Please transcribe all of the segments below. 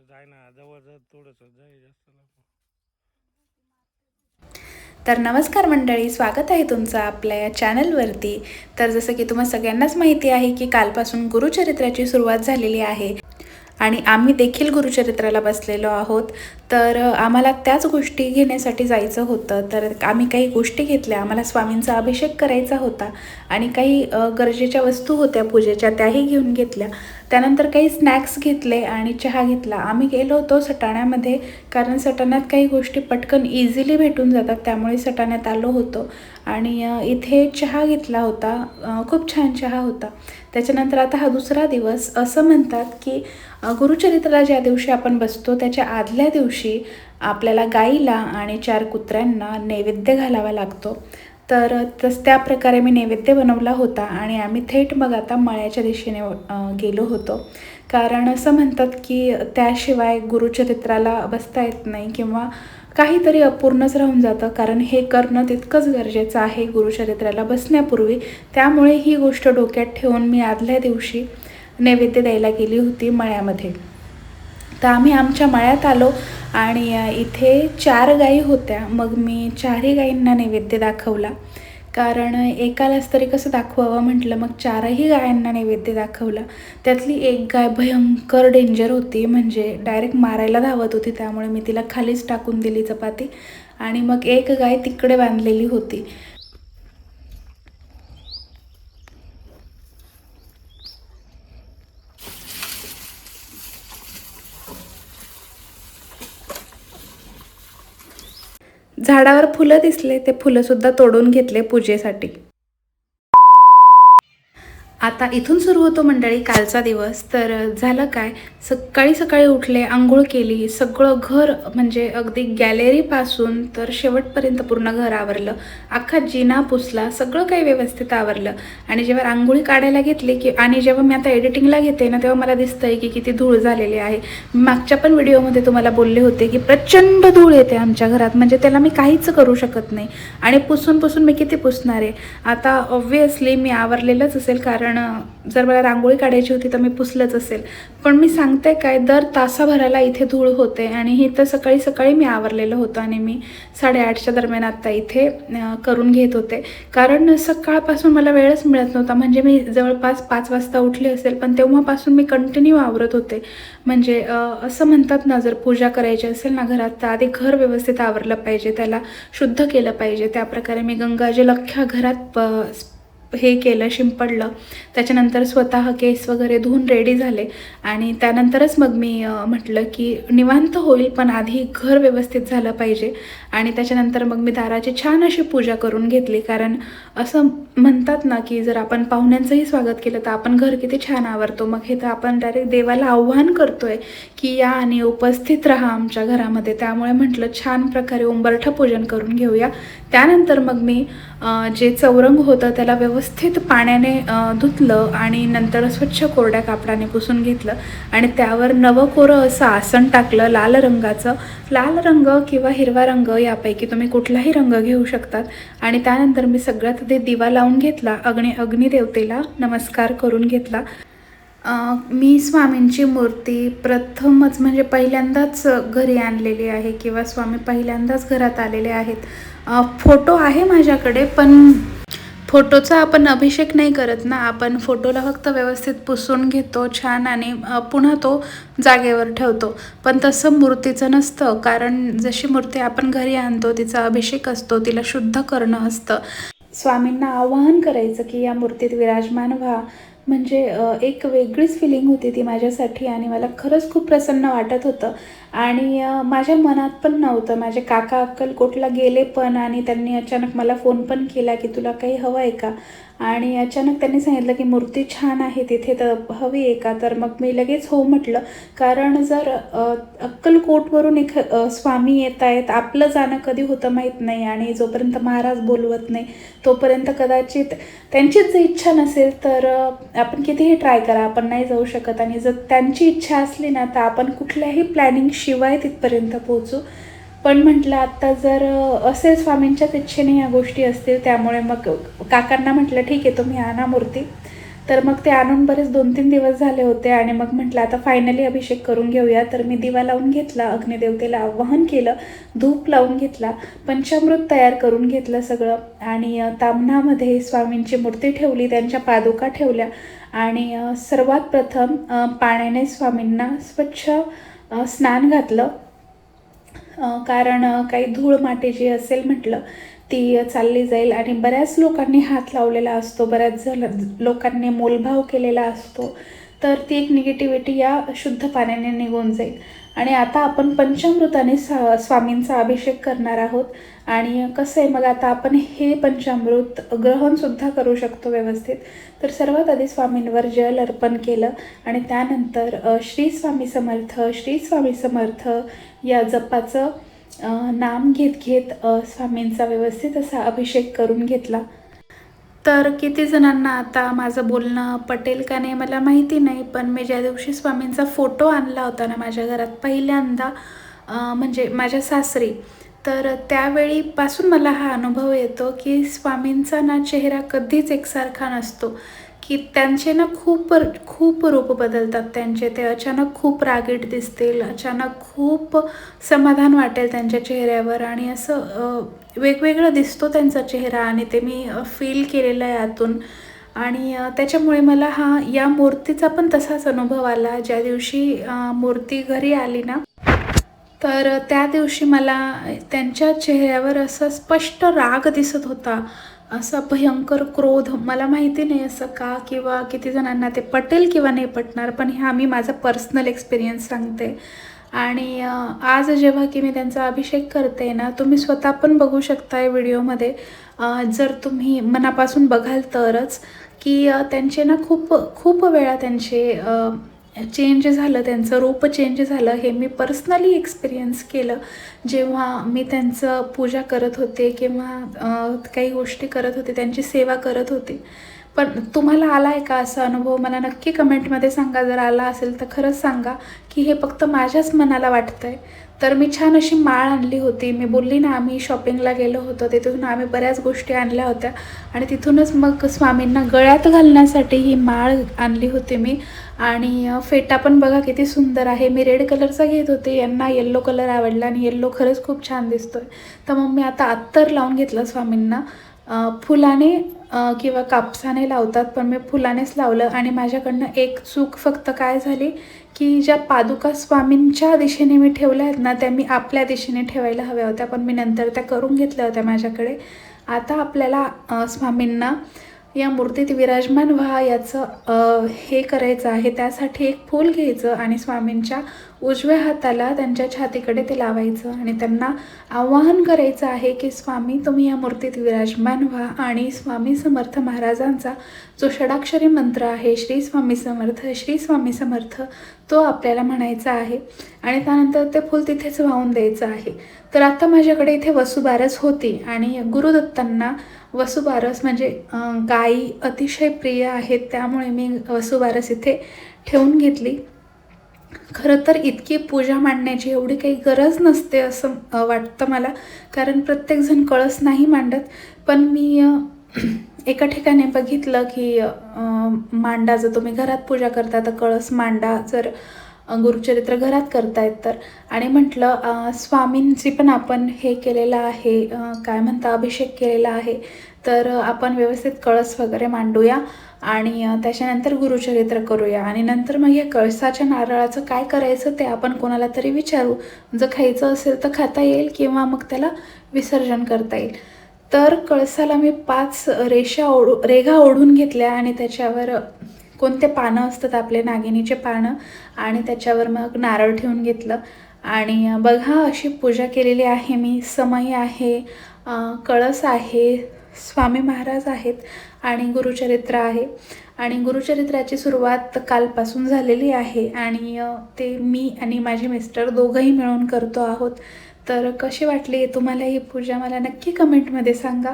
जाय ना जवळ जर थोडंसं जाय जास्त लांब. तर नमस्कार मंडळी स्वागत आहे तुमचं आपल्या या चॅनलवरती तर जसं की तुम्हाला सगळ्यांनाच माहिती आहे की कालपासून गुरुचरित्राची सुरुवात झालेली आहे आणि आम्ही देखील गुरुचरित्राला बसलेलो आहोत. तर आम्हाला त्याच गोष्टी घेण्यासाठी जायचं होतं. तर आम्ही काही गोष्टी घेतल्या. आम्हाला स्वामींचा अभिषेक करायचा होता. आणि काही गरजेच्या वस्तू होत्या पूजेच्या त्याही घेऊन घेतल्या. त्यानंतर काही स्नॅक्स घेतले आणि चहा घेतला. आम्ही गेलो होतो सटाण्यामध्ये कारण सटाण्यात काही गोष्टी पटकन इझिली भेटून जातात. त्यामुळे सटाण्यात आलो होतो. आणि इथे चहा घेतला होता. खूप छान चहा होता. त्याच्यानंतर आता हा दुसरा दिवस असं म्हणतात की गुरुचरित्राला ज्या दिवशी आपण बसतो. त्याच्या आदल्या दिवशी आपल्याला गाईला आणि चार कुत्र्यांना नैवेद्य घालावा लागतो. तर तस त्या प्रकारे मी नैवेद्य बनवला होता आणि आम्ही थेट मग आता मळ्याच्या दिशेने गेलो होतो. कारण असं म्हणतात की त्याशिवाय गुरुचरित्राला बसता येत नाही किंवा काहीतरी अपूर्णच राहून जातं. कारण हे करणं तितकंच गरजेचं आहे गुरुचरित्राला बसण्यापूर्वी. त्यामुळे ही गोष्ट डोक्यात ठेवून मी आदल्या दिवशी नैवेद्य द्यायला गेली होती मळ्यामध्ये. तर आम्ही आमच्या मळ्यात आलो आणि इथे चार गायी होत्या. मग मी चारही गायींना नैवेद्य दाखवला. कारण एकालाच तरी कसं दाखवावं म्हटलं मग चारही गायांना नैवेद्य दाखवला. त्यातली एक गाय भयंकर डेंजर होती म्हणजे डायरेक्ट मारायला धावत होती त्यामुळे मी तिला खालीच टाकून दिली चपाती. आणि मग एक गाय तिकडे बांधलेली होती. झाडावर फुलं दिसले ते फुलंसुद्धा तोडून घेतले पूजेसाठी. आता इथून सुरू होतो मंडळी कालचा दिवस. तर झालं काय? सकाळी सकाळी उठले आंघोळ केली सगळं घर म्हणजे अगदी गॅलरीपासून तर शेवटपर्यंत पूर्ण घर आवरलं. अख्खा जिना पुसला सगळं काही व्यवस्थित आवरलं. आणि जेव्हा रांगोळी काढायला घेतली की आणि जेव्हा मी आता एडिटिंगला घेते ना तेव्हा मला दिसतंय की किती धूळ झालेली आहे. मागच्या पण व्हिडिओमध्ये तुम्हाला बोलले होते की प्रचंड धूळ येते आमच्या घरात. म्हणजे त्याला मी काहीच करू शकत नाही. आणि पुसून पुसून मी किती पुसणार आहे? आता ऑब्व्हियसली मी आवरलेलंच असेल कारण जर मला रांगोळी काढायची होती तर मी पुसलंच असेल. पण मी सांगते काय दर तासाभराला इथे धूळ होते आणि हे तर सकाळी सकाळी मी आवरलेलं होतं आणि मी साडेआठच्या दरम्यान आत्ता इथे करून घेत होते. कारण सकाळपासून मला वेळच मिळत नव्हता. म्हणजे मी जवळपास पाच वाजता उठले असेल पण तेव्हापासून मी कंटिन्यू आवरत होते. म्हणजे असं म्हणतात ना जर पूजा करायची असेल ना घरात तर आधी घर व्यवस्थित आवरलं पाहिजे त्याला शुद्ध केलं पाहिजे. त्याप्रकारे मी गंगाजल अख्ख्या घरात प- हे केलं शिंपडलं. त्याच्यानंतर स्वतः केस वगैरे धुवून रेडी झाले. आणि त्यानंतरच मग मी म्हटलं की निवांत होईल पण आधी घर व्यवस्थित झालं पाहिजे. आणि त्याच्यानंतर मग मी दाराची छान अशी पूजा करून घेतली. कारण असं म्हणतात ना की जर आपण पाहुण्यांचंही स्वागत केलं तर आपण घर किती छान आवरतो. मग हे तर आपण डायरेक्ट देवाला आव्हान करतोय की या आणि उपस्थित राहा आमच्या घरामध्ये. त्यामुळे म्हटलं छान प्रकारे उंबरठा पूजन करून घेऊया. त्यानंतर मग मी जे चौरंग होतं त्याला व्यवस्थित पाण्याने धुतलं आणि नंतर स्वच्छ कोरड्या कापडाने पुसून घेतलं आणि त्यावर नवं कोरं असं आसन टाकलं लाल रंगाचं. लाल रंग किंवा हिरवा रंग यापैकी तुम्ही कुठलाही रंग घेऊ शकतात. आणि त्यानंतर मी सगळ्यात आधी दिवा लावून घेतला अग्नि अग्निदेवतेला नमस्कार करून घेतला. मी स्वामींची मूर्ती प्रथमच म्हणजे पहिल्यांदाच घरी आणलेली आहे किंवा स्वामी पहिल्यांदाच घरात आलेले आहेत. फोटो आहे माझ्याकडे पण फोटोचा आपण अभिषेक नाही करत ना. आपण फोटोला फक्त व्यवस्थित पुसून घेतो छान आणि पुन्हा तो जागेवर ठेवतो. पण तसं मूर्तीचं नसतं. कारण जशी मूर्ती आपण घरी आणतो तिचा अभिषेक असतो तिला शुद्ध करणं असतं. स्वामींना आवाहन करायचं की या मूर्तीत विराजमान व्हा. म्हणजे एक वेगळीच फिलिंग होती ती माझ्यासाठी आणि मला खरंच खूप प्रसन्न वाटत होतं. आणि माझ्या मनात पण नव्हतं. माझे काका अक्कलकोटला गेले पण आणि त्यांनी अचानक मला फोन पण केला की तुला काही हवं आहे का? आणि अचानक त्यांनी सांगितलं की मूर्ती छान आहे तिथे तर हवी आहे का? तर मग मी लगेच हो म्हटलं. कारण जर अक्कलकोटवरून एक स्वामी येत आहेत आपलं जाणं कधी होतं माहीत नाही आणि जोपर्यंत महाराज बोलवत नाही तोपर्यंत कदाचित त्यांचीच जर इच्छा नसेल तर आपण कितीही ट्राय करा आपण नाही जाऊ शकत. आणि जर त्यांची इच्छा असली ना तर आपण कुठल्याही प्लॅनिंगशिवाय तिथपर्यंत पोहोचू. पण म्हटलं आत्ता जर असेल स्वामींच्याच इच्छेने ह्या गोष्टी असतील त्यामुळे मग काकांना म्हटलं ठीक आहे तुम्ही आणा मूर्ती. तर मग ते आणून बरेच दोन तीन दिवस झाले होते आणि मग म्हटलं आता फायनली अभिषेक करून घेऊया. तर मी दिवा लावून घेतला अग्निदेवतेला आवाहन केलं धूप लावून घेतला पंचामृत तयार करून घेतलं सगळं आणि अ, तामणामध्ये स्वामींची मूर्ती ठेवली त्यांच्या पादुका ठेवल्या आणि सर्वात प्रथम पाण्याने स्वामींना स्वच्छ स्नान घातलं. कारण काही धूळ माती जी असेल म्हटलं ती चालली जाईल आणि बऱ्याच लोकांनी हात लावलेला असतो बऱ्याच जण लोकांनी मोलभाव केलेला असतो तर ती एक निगेटिव्हिटी या शुद्ध पाण्याने निघून जाईल. आणि आता आपण पंचामृताने सा स्वामींचा अभिषेक करणार आहोत. आणि कसं आहे मग आता आपण हे पंचामृत ग्रहणसुद्धा करू शकतो व्यवस्थित. तर सर्वात आधी स्वामींवर जल अर्पण केलं आणि त्यानंतर श्री स्वामी समर्थ श्री स्वामी समर्थ या जपाचं नाम घेत घेत स्वामींचा व्यवस्थित असा अभिषेक करून घेतला. तर किती जणांना आता माझं बोलणं पटेल का नाही मला माहिती नाही पण मी ज्या दिवशी स्वामींचा फोटो आणला होता ना माझ्या घरात पहिल्यांदा म्हणजे माझ्या सासरी तर त्यावेळीपासून मला हा अनुभव येतो की स्वामींचा ना चेहरा कधीच एकसारखा नसतो. की त्यांचे ना खूप खूप रूप बदलतात. त्यांचे ते अचानक खूप रागीट दिसतील अचानक खूप समाधान वाटेल त्यांच्या चेहऱ्यावर आणि असं वेगवेगळं दिसतो त्यांचा चेहरा आणि ते मी फील केलेलं आहे आतून. आणि त्याच्यामुळे मला हा या मूर्तीचा पण तसाच अनुभव आला. ज्या दिवशी मूर्ती घरी आली ना तर त्या दिवशी मला त्यांच्या चेहऱ्यावर असं स्पष्ट राग दिसत होता. असा भयंकर क्रोध मला माहिती नाही असं का किंवा किती जणांना ते पटेल किंवा नाही पटणार पण ह्या मी माझा पर्सनल एक्सपिरियन्स सांगते. आणि आज जेव्हा की मी त्यांचा अभिषेक करते ना तुम्ही स्वतः पण बघू शकताय व्हिडिओमध्ये जर तुम्ही मनापासून बघाल तरच की त्यांचे ना खूप खूप वेळा त्यांचे चेंज झालं त्यांचं रूप चेंज झालं हे मी पर्सनली एक्सपिरियन्स केलं. जेव्हा मी त्यांचं पूजा करत होते किंवा काही गोष्टी करत होते त्यांची सेवा करत होते. पण तुम्हाला आला आहे का असा अनुभव? मला नक्की कमेंटमध्ये सांगा. जर आला असेल तर खरंच सांगा की हे फक्त माझ्याच मनाला वाटतं आहे तर मी छान अशी माळ आणली होती. मी बोलली ना आम्ही शॉपिंगला गेलो होतो. तिथून आम्ही बऱ्याच गोष्टी आणल्या होत्या. आणि तिथूनच मग स्वामींना गळ्यात घालण्यासाठी ही माळ आणली होती मी. आणि फेटा पण बघा किती सुंदर आहे. मी रेड कलरचा घेत होते. यांना येल्लो कलर आवडला आणि येल्लो खरंच खूप छान दिसतोय. तर मग मी आता अत्तर लावून घेतलं स्वामींना. फुलाने किंवा कापसाने लावतात पण मी फुलानेच लावलं आणि माझ्याकडनं एक चूक फक्त काय झाली की ज्या पादुका स्वामींच्या दिशेने मी ठेवल्या आहेत ना त्या मी आपल्या दिशेने ठेवायला हव्या होत्या पण मी नंतर त्या करून घेतल्या होत्या माझ्याकडे. आता आपल्याला स्वामींना या मूर्तीत विराजमान व्हा याचं हे करायचं आहे त्यासाठी एक फूल घ्यायचं आणि स्वामींच्या उजव्या हाताला त्यांच्या छातीकडे ते लावायचं आणि त्यांना आवाहन करायचं आहे की स्वामी तुम्ही या मूर्तीत विराजमान व्हा आणि स्वामी समर्थ महाराजांचा जो षडाक्षरी मंत्र आहे श्री स्वामी समर्थ श्री स्वामी समर्थ तो आपल्याला म्हणायचा आहे आणि त्यानंतर ते फूल तिथेच वाहून द्यायचं आहे. तर आता माझ्याकडे इथे वसुबारस होती आणि गुरुदत्तांना वसुबारस म्हणजे गायी अतिशय प्रिय आहेत त्यामुळे मी वसुबारस इथे ठेवून घेतली. खरं तर इतकी पूजा मांडण्याची एवढी काही गरज नसते असं वाटतं मला. कारण प्रत्येकजण कळस नाही मांडत. पण मी एका ठिकाणी बघितलं की मांडा जर तुम्ही घरात पूजा करता तर कळस मांडा जर गुरुचरित्र घरात करतायत तर. आणि म्हटलं स्वामींची पण आपण हे केलेलं आहे काय म्हणता अभिषेक केलेला आहे. तर आपण व्यवस्थित कळस वगैरे मांडूया आणि त्याच्यानंतर गुरुचरित्र करूया. आणि नंतर मग या कळसाच्या नारळाचं काय करायचं ते आपण कोणाला तरी विचारू. जर खायचं असेल तर खाता येईल किंवा मग त्याला विसर्जन करता येईल. तर कळसाला मी पाच रेषा ओढू रेघा ओढून घेतल्या आणि त्याच्यावर कोणते पानं असतात आपले नागिनीचे पानं आणि त्याच्यावर मग नारळ ठेवून घेतलं. आणि बघा अशी पूजा केलेली आहे मी. समय आहे कळस आहे स्वामी महाराज आहेत आणि गुरुचरित्र आहे. आणि गुरुचरित्राची सुरुवात कालपासून झालेली आहे आणि ते मी आणि माझे मिस्टर दोघंही मिळून करतो आहोत. तर कशी वाटली तुम्हाला ही पूजा? मला नक्की कमेंटमध्ये सांगा.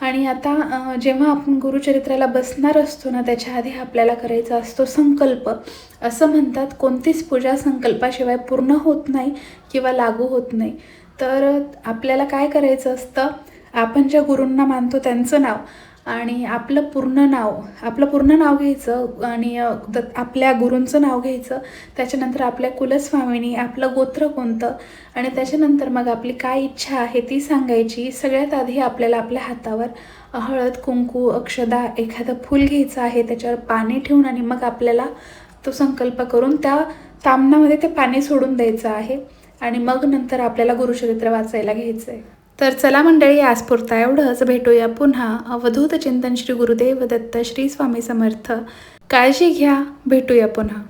आणि आता जेव्हा आपण गुरुचरित्राला बसणार असतो ना त्याच्या आधी आपल्याला करायचा असतो संकल्प. असं म्हणतात कोणतीच पूजा संकल्पाशिवाय पूर्ण होत नाही किंवा लागू होत नाही. तर आपल्याला काय करायचं असतं? आपण ज्या गुरूंना मानतो त्यांचं नाव. आणि आपलं पूर्ण नाव आपलं पूर्ण नाव घ्यायचं आणि आपल्या गुरूंचं नाव घ्यायचं. त्याच्यानंतर आपल्या कुलस्वामिनी आपलं गोत्र कोणतं? आणि त्याच्यानंतर मग आपली काय इच्छा आहे ती सांगायची. सगळ्यात आधी आपल्याला आपल्या हातावर हळद कुंकू अक्षदा एखादं फूल घ्यायचं आहे त्याच्यावर पाणी ठेवून आणि मग आपल्याला तो संकल्प करून त्या तामणामध्ये ते पाणी सोडून द्यायचं आहे. आणि मग नंतर आपल्याला गुरुचरित्र वाचायला घ्यायचं आहे तर चला मंडळी आज पुरता एवढंच. भेटूया पुन्हा. अवधूत चिंतन श्री गुरुदेव दत्त श्री स्वामी समर्थ. काळजी घ्या. भेटूया पुन्हा.